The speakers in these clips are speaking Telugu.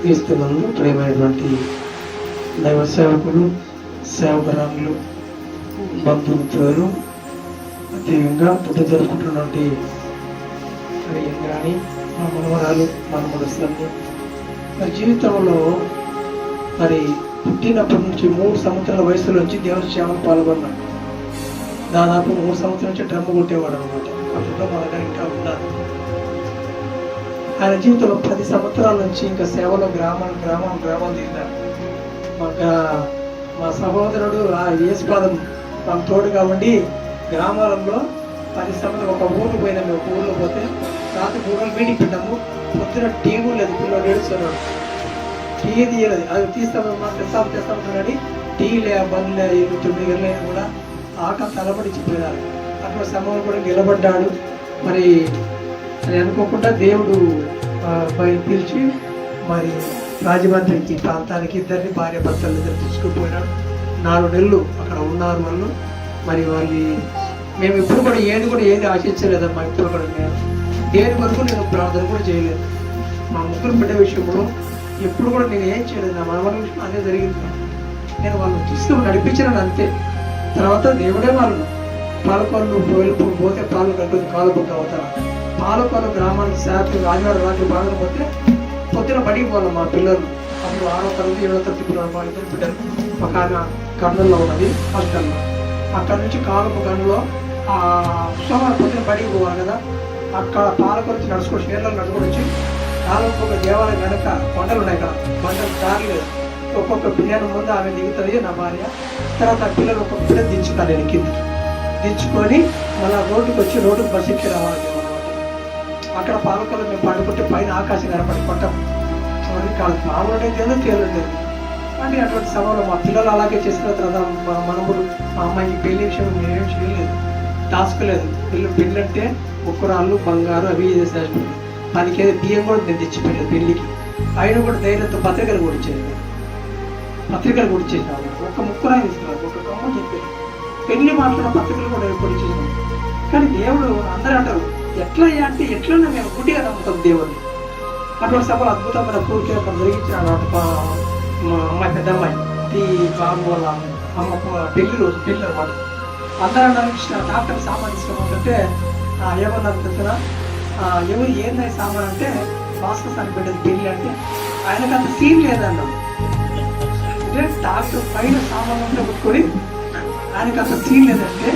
క్రీస్తునందు ప్రేమైనటువంటి దైవ సేవకులు సేవకురాలు బంధుమిత్రులు అదేవిధంగా పుట్టి జరుపుకుంటున్నటువంటి ప్రియం కానీ మా మనవరాలు మన మనసులన్నీ మరి జీవితంలో మరి పుట్టినప్పటి నుంచి మూడు సంవత్సరాల వయసులో నుంచి దేవుని సేవలు పాల్గొన్నాను దాదాపు మూడు సంవత్సరాల నుంచి డ్రమ్ము కొట్టేవాడు అనమాట అప్పుడు మన దగ్గర ఇంకా ఉన్నారు ఆయన జీవితంలో పది సంవత్సరాల నుంచి ఇంకా సేవలో గ్రామం గ్రామం గ్రామం తిరిగారు మా మా సహోదరుడు ఆ యేసుపాదం మాకు తోడుగా ఉండి గ్రామాలలో పది సంవత్సరాలు ఒక ఊరు పోయినా. మేము ఒక ఊర్లో పోతే రాత్రి ఊళ్ళో మీటింగ్ పెట్టాము పొద్దున టీవీ లేదు పిల్లలు ఏడుస్తున్నాడు టీ తీయలేదు. అది తీస్తాము మా తెస్తాము తెస్తామన్నాడని టీ లే బండ్లు లే తొమ్మిది గంటలైనా కూడా ఆకలి తలబడి చెప్పినారు అక్కడ సమయంలో కూడా నిలబడ్డాడు. మరి అని అనుకోకుండా దేవుడు ఆ, పిలిచి మరి రాజమండ్రికి ప్రాంతానికి ఇద్దరిని భార్య భర్తలు ఇద్దరు తీసుకుపోయినాడు నాలుగు నెలలు అక్కడ ఉన్నారు వాళ్ళు. మరి వాళ్ళు మేము ఇప్పుడు కూడా ఏది కూడా ఏది ఆశించలేదమ్మా ఇప్పుడు కూడా నేను దేని వరకు నేను ప్రార్థన కూడా చేయలేదు. మా ముగ్గురు బిడ్డ విషయంలో ఎప్పుడు కూడా నేను ఏం చేయలేదు. నా మనవల విషయం అదే జరిగింది. నేను వాళ్ళని తీసుకుని నడిపించినాను అంతే. తర్వాత దేవుడే వాళ్ళు పాలకొల్లు వెళ్ళి పోతే పాలు కట్టుకుని కాలు బుక్ అవుతారు గ్రామానికి శాఖ రాజవాడ రాత్రి బాగా పోతే పొద్దున బడికి పోవాలి మా పిల్లలు. అప్పుడు ఆరో తరగతి ఏడో తరగతి పిల్లలు మా ఇద్దరు బిడ్డలు. ఒక ఆయన కర్నూలులో ఉన్నది హాస్టల్లో అక్కడ నుంచి కాలుపు గనులో ఆ సోమవారం పొద్దున బడికి పోవాలి కదా. అక్కడ పాలకొల్లు నుంచి నడుచుకొని షేర్లలో నడుచుకొని వచ్చి కాలుపు ఒక దేవాలయం వెనక కొండలు ఉన్నాయి కదా. కొండలు దారి ఒక్కొక్క బిర్యానీ ముందు ఆమె దిగుతుంది నా భార్య. తర్వాత ఆ పిల్లలు ఒక్కొక్క బిడ్డ దించుతాను నేను కిందికి. దించుకొని మళ్ళీ రోడ్డుకి వచ్చి రోడ్డుకి బస్ ఎక్కి రావాలి. అక్కడ పాలకొల్లు మేము పండుకుంటే పైన ఆకాశం కనపడి కొట్టం అది కాదు మామూలు ఏదో తేలుండేది అంటే అటువంటి సమయంలో మా పిల్లలు అలాగే చేసిన తర్వాత మా మనముడు మా అమ్మాయికి పెళ్ళి విషయం నేనేం చేయలేదు. దాచుకోలేదు. పెళ్ళి పెళ్ళి అంటే ఉక్కురాళ్ళు బంగారు అవి చేసేసి దానికి ఏదో బియ్యం కూడా నేను తెచ్చిపోయాను పెళ్ళికి. ఆయన కూడా ధైర్యంతో పత్రికలు కూడా ఇచ్చేది పత్రికలు కూడా ఇచ్చేసాను ఒక ముక్కురా తీసుకున్నారు ఒక కొమ్మ చెప్పారు. పెళ్ళి మాట్లాడిన పత్రికలు కూడా ఎప్పుడు ఇచ్చేసాను కానీ దేవుడు అందరూ అంటారు ఎట్లయ్యా అంటే ఎట్లన్నా మేము గుడ్డిగా నమ్ముతాం దేవుడిని అటువంటి సభలు అద్భుతమైన పూర్తి అక్కడ జరిగించిన మా అమ్మాయి పెద్ద అమ్మాయి ఈ బాబు వాళ్ళ అమ్మ పెళ్ళి రోజు పెళ్ళి అనమాట అందరూ అన్నారు డాక్టర్ సామాన్ తీసుకోమంటే ఏమన్నారు తెలిసిన ఎవరు ఏందని సామాన్ అంటే భాస్కర్ సార్ పెట్టేది పెళ్ళి అంటే ఆయనకు అంత సీన్ లేదన్నాడు. అంటే డాక్టర్ పైన సామాన్ ఉంటే కొట్టుకొని ఆయనకు అంత సీన్ లేదంటే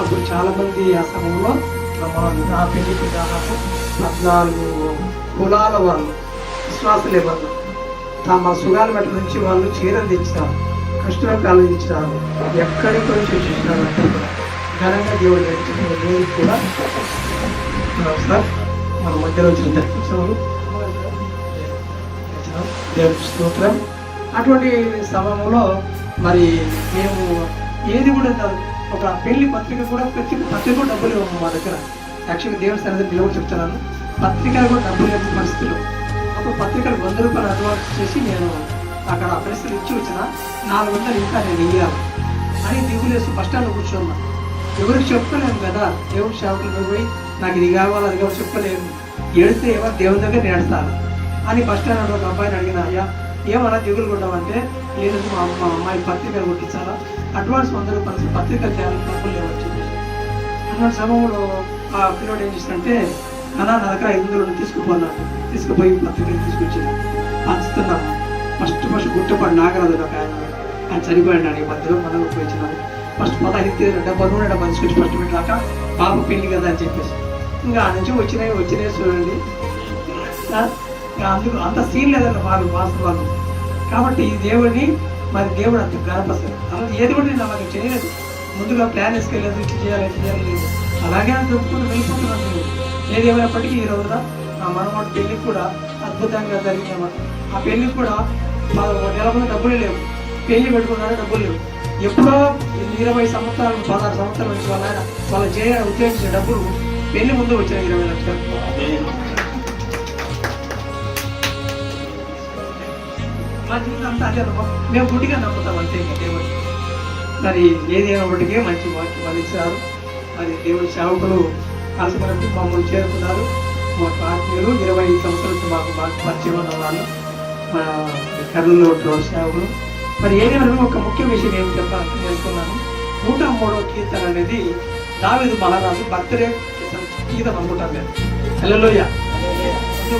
అప్పుడు చాలా మంది ఆ సమయంలో నా పెళ్ళికి దాదాపు పద్నాలుగు కులాల వాళ్ళు విశ్వాసులే వాళ్ళు. తమ సుగాల మెట్ల నుంచి వాళ్ళు చీరలు తెచ్చినారు కృష్ణ కాలం ఇచ్చినారు ఎక్కడి నుంచి చూసినారు అంటే ఘనంగా దేవుడు నడిచిన దేవుడు కూడా సార్. మన మధ్యలో వచ్చిన దర్శనములు దేవుడు స్తోత్రం. అటువంటి సమయంలో మరి మేము ఏది కూడా ఒక పెళ్ళి పత్రిక కూడా ప్రతి పత్రిక కూడా డబ్బులు ఇవ్వము మా దగ్గర. యాక్చువల్గా దేవస్థానం సన్నిధి నిలబడి చెప్తున్నాను. పత్రికలు కూడా డబ్బులు లేని పరిస్థితులు. అప్పుడు పత్రికలు వంద రూపాయలు అడ్వాన్స్ చేసి నేను అక్కడ ఆ పరిస్థితులు ఇచ్చి వచ్చిన నాలుగు వందలు ఇంకా నేను ఇయ్యాలి. అని దిగులేసి బస్ స్టాండ్లో కూర్చున్నా ఎవరికి చెప్పలేము కదా దేవుడు సేవకులు పోయి నాకు ఇది కావాలి అది కావాలి చెప్పలేము. ఏడితే ఏమో దేవుని దగ్గర నేడుస్తాను అని బస్ స్టాండ్ ఒక అబ్బాయిని అడిగిన అయ్యా ఏమన్నా దిగులు కొట్టామంటే లేదు మా అమ్మ మా అమ్మాయి పత్రికలు కొట్టించాలా? అడ్వాన్స్ వంద రూపాయలు పత్రికలు చేయాలని డబ్బులు లేవని చెప్పేసి. అన్న సమయంలో ఆ పిల్లోడు ఏం చేసినంటే అన్న నా దగ్గర ఐదు వందలు తీసుకుపోన్నాను తీసుకుపోయి పత్రికలు తీసుకొచ్చిన పంచుతున్నాను ఫస్ట్ ఫస్ట్ గుట్టపడి నాగరాజు ఒక ఆయన ఆయన చనిపోయాడు ఈ మధ్యలో మనం ఉపయోగించినాను ఫస్ట్ పదహైదు డబ్బా నూనె డబ్బా తీసుకొచ్చి ఫస్ట్ పెట్టాక బాబు పెళ్ళి కదా అని చెప్పేసి. ఇంకా ఆ నుంచి వచ్చినాయి వచ్చినాయి చూడండి. అందుకు అంత సీన్ లేదండి వాళ్ళు వాస్తవాలు. కాబట్టి ఈ దేవుడిని మరి దేవుడు అంత గణపస్తాడు అలా ఏది కూడా నేను అలాగే చేయలేదు. ముందుగా ప్లాన్ వేసుకెళ్ళలేదు ఇట్లా చేయాలి ఇట్లా చేయాలి అలాగే అని చెప్పుకుంటూ వెళ్ళిపోతున్నాను నేను. ఏది ఏమైనప్పటికీ ఈ రోజున ఆ మనవాడి పెళ్ళి కూడా అద్భుతంగా జరిగిందన్నమాట ఆ పెళ్ళి కూడా ప- నెల ముందు డబ్బులు లేవు. పెళ్ళి పెట్టుకున్నాడు డబ్బులు లేవు. ఎప్పుడో ఇరవై సంవత్సరాలు పదహారు సంవత్సరాల నుంచి వాళ్ళ ఆయన వాళ్ళ చేయ డబ్బులు పెళ్ళి ముందు వచ్చిన ఇరవై లక్షలు. మా జీవితం అంతా అదే అనుభవం. మేము గుడ్డిగా నమ్ముతాం అంతే ఇంకా దేవుడు మరి ఏది అయినప్పటికీ మంచి వాక్యం అందించారు మరి దేవుడి సేవకులు కలిసిపోయినప్పుడు మమ్మల్ని చేరుకున్నారు మా ఆత్మీయులు ఇరవై సంవత్సరాలు మాకు బాగా పరిచయం ఉన్న వాళ్ళు కర్నూలు సేవకులు మరి ఏదైనా ఒక ముఖ్య విషయం ఏమి చెప్పాలని తెలుసుకున్నాను నూట మూడో కీర్తన అనేది దావిదు మహారాజు బర్త్డే గీతం అనుకుంటాను నేను హలోయ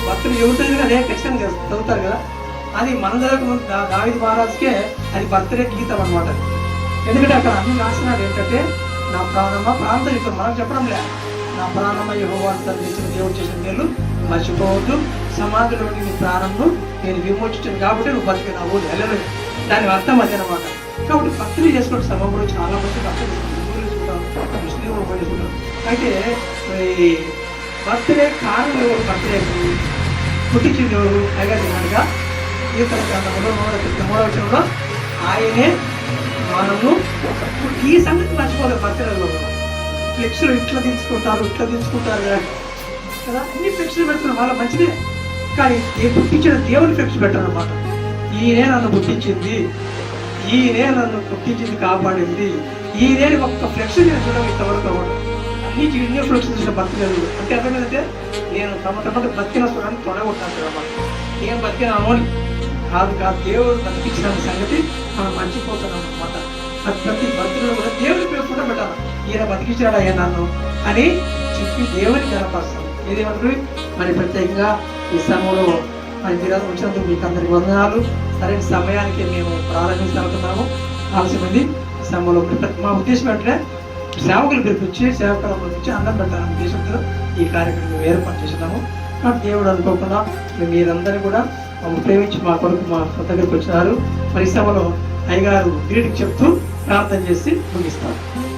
భక్తులు ఎవరితో అదే ఖచ్చితంగా చదువుతారు కదా అది మనందరకు దగ్గర ముందు మహారాజుకే అది బర్త్డే గీతం అనమాట ఎందుకంటే అక్కడ అన్ని నాశనాలు ఏంటంటే నా ప్రాణమ ప్రాంత యుద్ధం మనం చెప్పడం లే నా ప్రాణమ యహోవాను తరలించిన దేవుడు చేసిన మేలు. మర్చిపోవద్దు. సమాధిలోని నీ ప్రాణంను నేను విమోచించాను కాబట్టి నువ్వు బతికినావు వెళ్ళలేదు దాని అర్థం అదే అనమాట కాబట్టి భక్తులు చేసుకోవడం సమయంలో చాలా మంది భక్తులు హిందువులు చేసుకుంటారు ముస్లింలు కూడా అయితే ఈ బర్త్డే కారణం ఎవరు? బర్త్డేకి. పుట్టించింది ఎవరు? పైగా కీర్తన గ్రంథంలో మూడవ మూడవ వచనంలో ఆయనే మనము ఈ సంగతి మర్చిపోలేదు బర్త్డేలో ఫ్లెక్స్లు ఇట్లా దించుకుంటారు ఇట్లా దించుకుంటారు కదా. అన్ని ఫ్లెక్స్లు పెడుతున్నారు. వాళ్ళ మంచిదే. కానీ పుట్టించిన దేవుని ఫ్లెక్స్ పెట్టారు అనమాట ఈయనే నన్ను పుట్టించింది. ఈయనే నన్ను పుట్టించింది కాపాడింది. ఈయనే ఒక్క ఫ్లెక్స్ నేను చూడడం ఇంతవరకు. అవ్వడం అన్ని ఎన్నో ఫ్లెక్స్ చూసిన బతకలేదు అంటే అర్థమైందంటే నేను తమ తమ బతికిన స్వరాన్ని తొడగొట్టాను అనమాట నేను బతికినాను అని కాదు కాదు దేవుడు బతికించిన సంగతి మనం మర్చిపోతున్నాం అనమాట ప్రతి భక్తులు కూడా దేవుడు పేరు కూడా పెట్టాలి ఈయన బతికించాడు అయ్యా నన్ను? అని చెప్పి దేవుని కనపరుస్తాం ఇదేమంటారు మరి ప్రత్యేకంగా ఈ సమయంలో మరి మీరు వచ్చినందుకు మీకు అందరికి వందనాలు. సరైన సమయానికి మేము ప్రారంభిస్తామంటున్నాము ఆలస్యమైంది సమయంలో మా ఉద్దేశం ఏంటంటే సేవకులు పిలిపించి సేవకులు పిలిపించి అన్నం పెట్టాలని ఉద్దేశంతో ఈ కార్యక్రమం ఏర్పాటు చేసినాము దేవుడు అనుకోకుండా మీరందరూ కూడా మమ్మల్ని ప్రేమించి మా కొడుకు మా దగ్గరికి వచ్చినారు. మరి సభలో అయ్యగారు గ్రీటింగ్ చెప్తూ ప్రార్థన చేసి ముగిస్తారు